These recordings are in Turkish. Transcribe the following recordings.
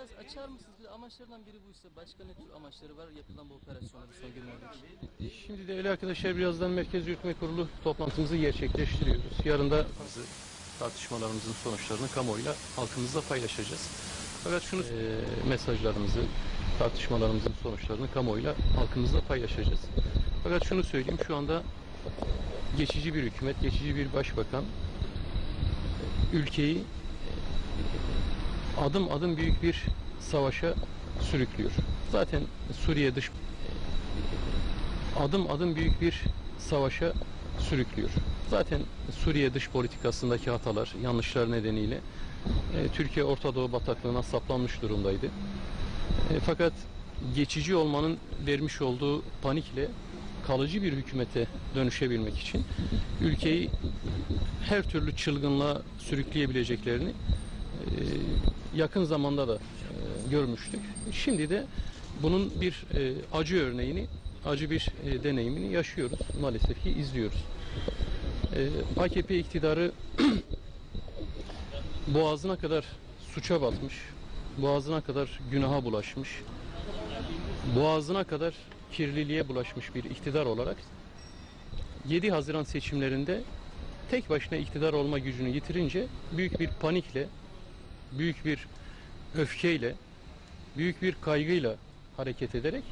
biraz açar mısınız? Bir amaçlarından biri buysa başka ne tür amaçları var yapılan bu operasyonların son günlerdeki? Şimdi değerli arkadaşlar birazdan Merkez Yürütme Kurulu toplantımızı gerçekleştiriyoruz. Yarın da tartışmalarımızın sonuçlarını kamuoyuyla halkımızla paylaşacağız. Fakat şunu e, mesajlarımızı, tartışmalarımızın sonuçlarını kamuoyuyla halkımızla paylaşacağız. Fakat şunu söyleyeyim şu anda geçici bir hükümet, geçici bir başbakan ülkeyi adım adım büyük bir savaşa sürüklüyor. Zaten Suriye dış adım adım büyük bir savaşa sürüklüyor. Zaten Suriye dış politikasındaki hatalar, yanlışlar nedeniyle e, Türkiye Orta Doğu bataklığına saplanmış durumdaydı. E, fakat geçici olmanın vermiş olduğu panikle kalıcı bir hükümete dönüşebilmek için ülkeyi her türlü çılgınlığa sürükleyebileceklerini e, yakın zamanda da e, görmüştük. Şimdi de bunun bir e, acı örneğini, acı bir e, deneyimini yaşıyoruz. Maalesef ki izliyoruz. E, AKP iktidarı boğazına kadar suça batmış, boğazına kadar günaha bulaşmış, boğazına kadar kirliliğe bulaşmış bir iktidar olarak 7 Haziran seçimlerinde tek başına iktidar olma gücünü yitirince büyük bir panikle, büyük bir öfkeyle, büyük bir kaygıyla hareket ederek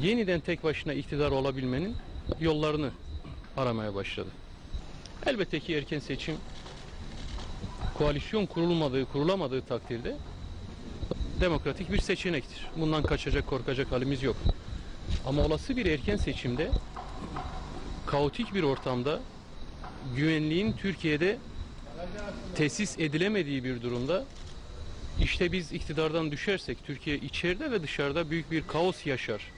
yeniden tek başına iktidar olabilmenin yollarını aramaya başladı. Elbette ki erken seçim koalisyon kurulmadığı, kurulamadığı takdirde demokratik bir seçenektir. Bundan kaçacak, korkacak halimiz yok. Ama olası bir erken seçimde kaotik bir ortamda güvenliğin Türkiye'de tesis edilemediği bir durumda işte biz iktidardan düşersek Türkiye içeride ve dışarıda büyük bir kaos yaşar.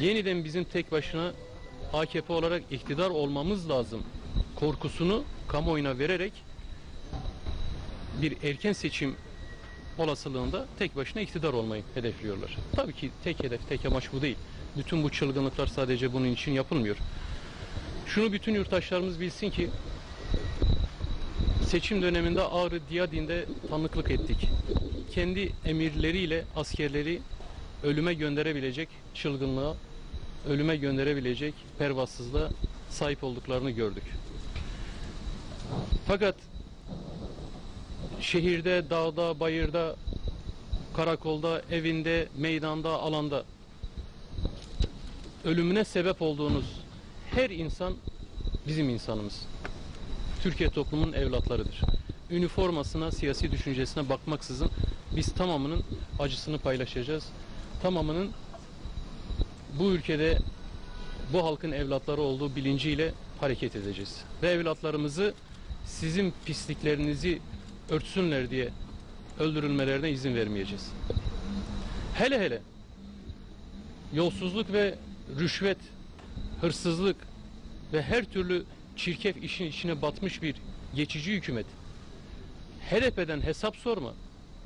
Yeniden bizim tek başına AKP olarak iktidar olmamız lazım korkusunu kamuoyuna vererek bir erken seçim olasılığında tek başına iktidar olmayı hedefliyorlar. Tabii ki tek hedef, tek amaç bu değil. Bütün bu çılgınlıklar sadece bunun için yapılmıyor. Şunu bütün yurttaşlarımız bilsin ki seçim döneminde Ağrı Diyadin'de tanıklık ettik. Kendi emirleriyle askerleri ölüme gönderebilecek çılgınlığa, ölüme gönderebilecek pervasızlığa sahip olduklarını gördük. Fakat şehirde, dağda, bayırda, karakolda, evinde, meydanda, alanda ölümüne sebep olduğunuz her insan bizim insanımız. Türkiye toplumunun evlatlarıdır. Üniformasına, siyasi düşüncesine bakmaksızın biz tamamının acısını paylaşacağız. Tamamının bu ülkede bu halkın evlatları olduğu bilinciyle hareket edeceğiz. Ve evlatlarımızı sizin pisliklerinizi örtsünler diye öldürülmelerine izin vermeyeceğiz. Hele hele yolsuzluk ve rüşvet, hırsızlık ve her türlü çirkef işin içine batmış bir geçici hükümet HDP'den hesap sorma,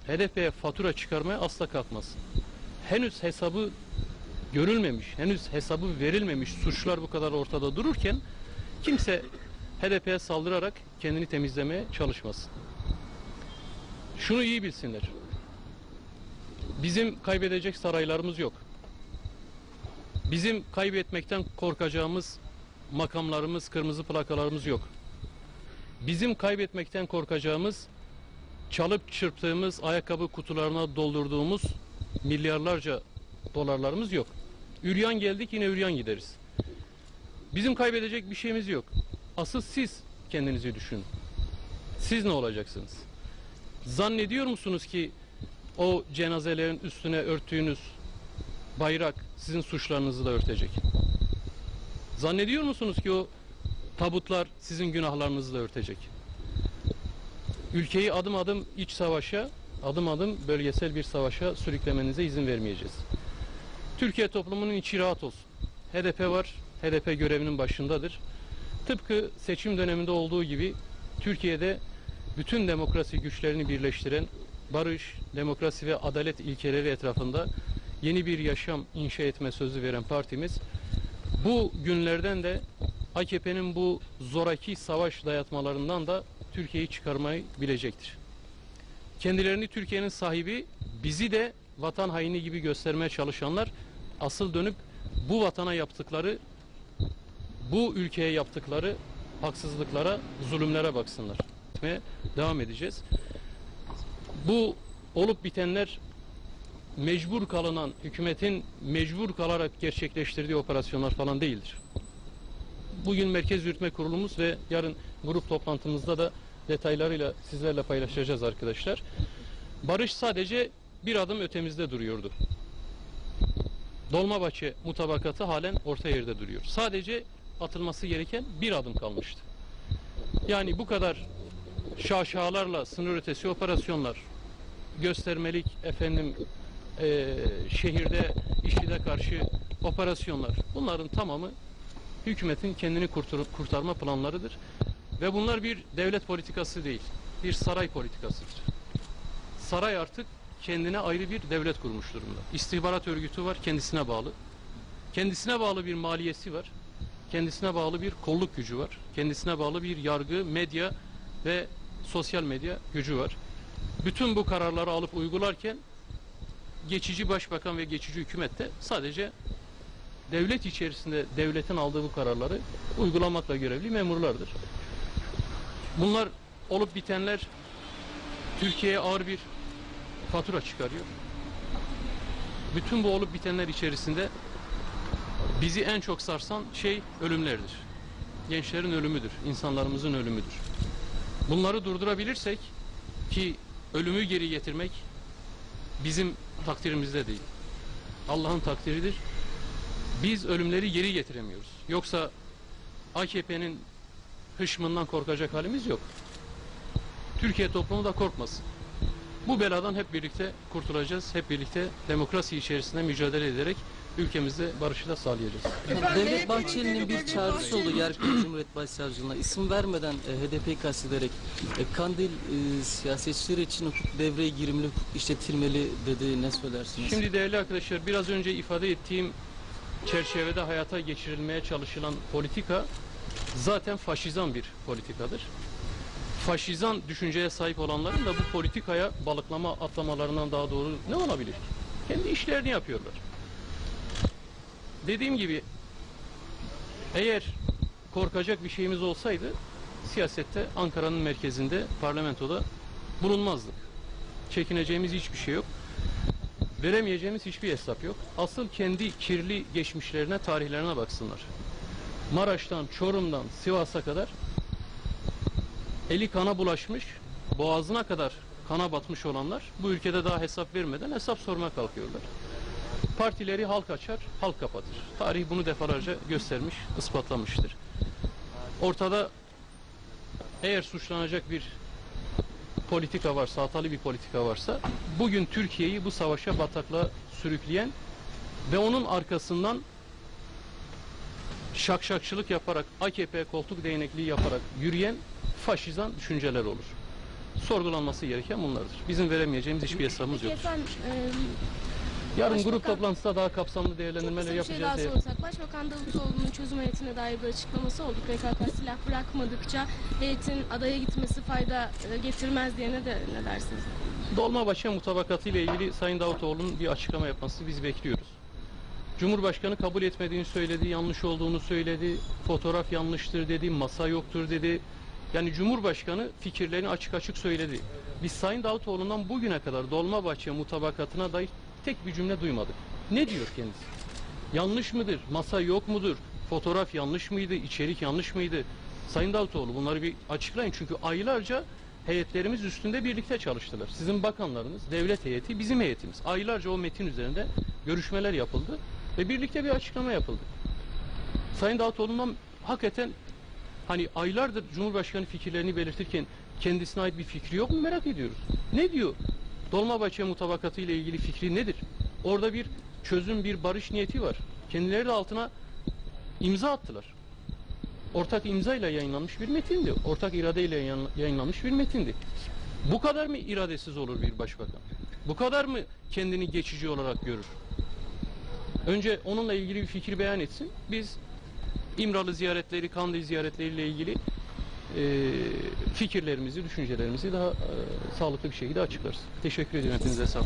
HDP'ye fatura çıkarmaya asla kalkmaz. Henüz hesabı görülmemiş, henüz hesabı verilmemiş suçlar bu kadar ortada dururken kimse HDP'ye saldırarak kendini temizlemeye çalışmasın. Şunu iyi bilsinler. Bizim kaybedecek saraylarımız yok. Bizim kaybetmekten korkacağımız makamlarımız, kırmızı plakalarımız yok. Bizim kaybetmekten korkacağımız, çalıp çırptığımız, ayakkabı kutularına doldurduğumuz milyarlarca dolarlarımız yok. Üryan geldik yine üryan gideriz. Bizim kaybedecek bir şeyimiz yok. Asıl siz kendinizi düşünün. Siz ne olacaksınız? Zannediyor musunuz ki o cenazelerin üstüne örttüğünüz bayrak sizin suçlarınızı da örtecek? Zannediyor musunuz ki o tabutlar sizin günahlarınızı da örtecek? Ülkeyi adım adım iç savaşa, adım adım bölgesel bir savaşa sürüklemenize izin vermeyeceğiz. Türkiye toplumunun içi rahat olsun. HDP var, HDP görevinin başındadır. Tıpkı seçim döneminde olduğu gibi Türkiye'de bütün demokrasi güçlerini birleştiren barış, demokrasi ve adalet ilkeleri etrafında yeni bir yaşam inşa etme sözü veren partimiz bu günlerden de AKP'nin bu zoraki savaş dayatmalarından da Türkiye'yi çıkarmayı bilecektir. kendilerini Türkiye'nin sahibi, bizi de vatan haini gibi göstermeye çalışanlar asıl dönüp bu vatana yaptıkları, bu ülkeye yaptıkları haksızlıklara, zulümlere baksınlar. Ve devam edeceğiz. Bu olup bitenler mecbur kalınan hükümetin mecbur kalarak gerçekleştirdiği operasyonlar falan değildir. Bugün Merkez Yürütme Kurulumuz ve yarın grup toplantımızda da detaylarıyla sizlerle paylaşacağız arkadaşlar. Barış sadece bir adım ötemizde duruyordu. Dolmabahçe mutabakatı halen orta yerde duruyor. Sadece atılması gereken bir adım kalmıştı. Yani bu kadar şaşalarla sınır ötesi operasyonlar, göstermelik efendim eee, şehirde işide karşı operasyonlar bunların tamamı hükümetin kendini kurtar- kurtarma planlarıdır. Ve bunlar bir devlet politikası değil, bir saray politikasıdır. Saray artık kendine ayrı bir devlet kurmuş durumda. İstihbarat örgütü var, kendisine bağlı. Kendisine bağlı bir maliyesi var. Kendisine bağlı bir kolluk gücü var. Kendisine bağlı bir yargı, medya ve sosyal medya gücü var. Bütün bu kararları alıp uygularken geçici başbakan ve geçici hükümet de sadece devlet içerisinde devletin aldığı bu kararları uygulamakla görevli memurlardır. Bunlar olup bitenler Türkiye'ye ağır bir fatura çıkarıyor. Bütün bu olup bitenler içerisinde bizi en çok sarsan şey ölümlerdir. Gençlerin ölümüdür, insanlarımızın ölümüdür. Bunları durdurabilirsek ki ölümü geri getirmek bizim takdirimizde değil. Allah'ın takdiridir. Biz ölümleri geri getiremiyoruz. Yoksa AKP'nin hışmından korkacak halimiz yok. Türkiye toplumu da korkmasın. Bu beladan hep birlikte kurtulacağız. Hep birlikte demokrasi içerisinde mücadele ederek ülkemizde barışı da sağlayacağız. Devlet Bahçeli'nin bir çağrısı oldu Yargıtay Cumhuriyet Başsavcılığına isim vermeden e, HDP'yi kastederek e, Kandil e, siyasetçileri için hukuk devreye girimli hukuk işletilmeli dedi ne söylersiniz? Şimdi değerli arkadaşlar biraz önce ifade ettiğim çerçevede hayata geçirilmeye çalışılan politika zaten faşizan bir politikadır. Faşizan düşünceye sahip olanların da bu politikaya balıklama atlamalarından daha doğru ne olabilir ki? Kendi işlerini yapıyorlar. Dediğim gibi eğer korkacak bir şeyimiz olsaydı siyasette Ankara'nın merkezinde parlamentoda bulunmazdık. Çekineceğimiz hiçbir şey yok veremeyeceğimiz hiçbir hesap yok. Asıl kendi kirli geçmişlerine, tarihlerine baksınlar. Maraş'tan, Çorum'dan, Sivas'a kadar eli kana bulaşmış, boğazına kadar kana batmış olanlar bu ülkede daha hesap vermeden hesap sormaya kalkıyorlar. Partileri halk açar, halk kapatır. Tarih bunu defalarca göstermiş, ispatlamıştır. Ortada eğer suçlanacak bir politika varsa, hatalı bir politika varsa bugün Türkiye'yi bu savaşa bataklığa sürükleyen ve onun arkasından şakşakçılık yaparak AKP koltuk değnekliği yaparak yürüyen faşizan düşünceler olur. Sorgulanması gereken bunlardır. Bizim veremeyeceğimiz hiçbir hesabımız yok. efendim, e, Yarın grup Başbakan- toplantısında daha kapsamlı değerlendirmeler kısa bir şey daha yapacağız. sorsak. Başbakan Davutoğlu'nun çözüm heyetine dair bir açıklaması oldu. PKK silah bırakmadıkça heyetin adaya gitmesi fayda e, getirmez diye ne, de, ne dersiniz? Dolmabahçe mutabakatı ile ilgili Sayın Davutoğlu'nun bir açıklama yapmasını biz bekliyoruz. Cumhurbaşkanı kabul etmediğini söyledi, yanlış olduğunu söyledi, fotoğraf yanlıştır dedi, masa yoktur dedi. Yani Cumhurbaşkanı fikirlerini açık açık söyledi. Biz Sayın Davutoğlu'ndan bugüne kadar Dolmabahçe mutabakatına dair tek bir cümle duymadık. Ne diyor kendisi? Yanlış mıdır? Masa yok mudur? Fotoğraf yanlış mıydı? İçerik yanlış mıydı? Sayın Davutoğlu bunları bir açıklayın. Çünkü aylarca heyetlerimiz üstünde birlikte çalıştılar. Sizin bakanlarınız, devlet heyeti, bizim heyetimiz. Aylarca o metin üzerinde görüşmeler yapıldı ve birlikte bir açıklama yapıldı. Sayın Davutoğlu'ndan hakikaten hani aylardır Cumhurbaşkanı fikirlerini belirtirken kendisine ait bir fikri yok mu merak ediyoruz. Ne diyor? Dolmabahçe mutabakatı ile ilgili fikri nedir? Orada bir çözüm, bir barış niyeti var. Kendileri de altına imza attılar. Ortak imza ile yayınlanmış bir metindi. Ortak irade ile yayın- yayınlanmış bir metindi. Bu kadar mı iradesiz olur bir başbakan? Bu kadar mı kendini geçici olarak görür? Önce onunla ilgili bir fikir beyan etsin. Biz İmralı ziyaretleri, Kandil ziyaretleriyle ilgili fikirlerimizi, düşüncelerimizi daha e, sağlıklı bir şekilde açıklarız. Teşekkür ediyorum hepinize sağ.